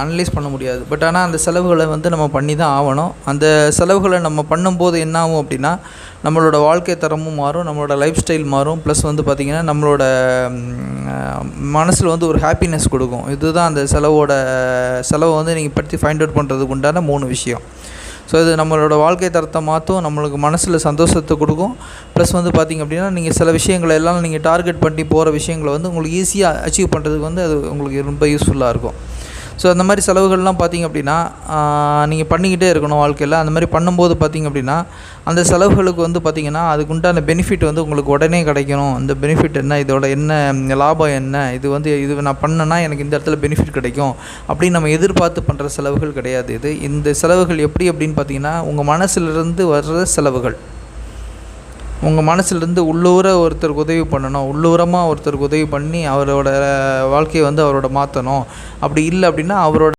Analyse பண்ண முடியாது. But ஆனால் அந்த செலவுகளை வந்து நம்ம பண்ணி தான் ஆகணும் அந்த செலவுகளை நம்ம பண்ணும்போது என்ன ஆகும் அப்படின்னா நம்மளோட வாழ்க்கை தரமும் மாறும் நம்மளோட லைஃப் ஸ்டைல் மாறும். ப்ளஸ் வந்து பார்த்திங்கன்னா நம்மளோட மனசில் வந்து ஒரு ஹாப்பினஸ் கொடுக்கும். இதுதான் அந்த செலவோட செலவை வந்து நீங்கள் பற்றி ஃபைண்ட் அவுட் பண்ணுறதுக்கு உண்டான மூணு விஷயம். ஸோ இது நம்மளோட வாழ்க்கை தரத்தை மாற்றும் நம்மளுக்கு மனசில் சந்தோஷத்தை கொடுக்கும். ப்ளஸ் வந்து பார்த்திங்க அப்படின்னா நீங்கள் சில விஷயங்களை எல்லாம் நீங்கள் டார்கெட் பண்ணி போகிற விஷயங்களை வந்து உங்களுக்கு ஈஸியாக அச்சீவ் பண்ணுறதுக்கு வந்து அது உங்களுக்கு ரொம்ப யூஸ்ஃபுல்லாக இருக்கும். ஸோ அந்த மாதிரி செலவுகள்லாம் பார்த்திங்க அப்படின்னா நீங்கள் பண்ணிக்கிட்டே இருக்கணும் வாழ்க்கையில். அந்த மாதிரி பண்ணும்போது பார்த்திங்க அப்படின்னா அந்த செலவுகளுக்கு வந்து பார்த்திங்கன்னா அதுக்குண்டான பெனிஃபிட் வந்து உங்களுக்கு உடனே கிடைக்கணும். இந்த பெனிஃபிட் என்ன? இதோட என்ன லாபம் என்ன? இது வந்து இது நான் பண்ணேன்னா எனக்கு இந்த இடத்துல பெனிஃபிட் கிடைக்கும். அப்படின்னு நம்ம எதிர்பார்த்து பண்ணுற செலவுகள் கிடையாது இது. இந்த செலவுகள் எப்படி அப்படின்னு பார்த்தீங்கன்னா உங்கள் மனசுலேருந்து வர்ற செலவுகள். உங்கள் மனசுலேருந்து உள்ளூர ஒருத்தருக்கு உதவி பண்ணணும் உள்ளூரமாக ஒருத்தருக்கு உதவி பண்ணி அவரோட வாழ்க்கையை வந்து அவரோட மாற்றணும் அப்படி இல்லை அப்படின்னா அவரோட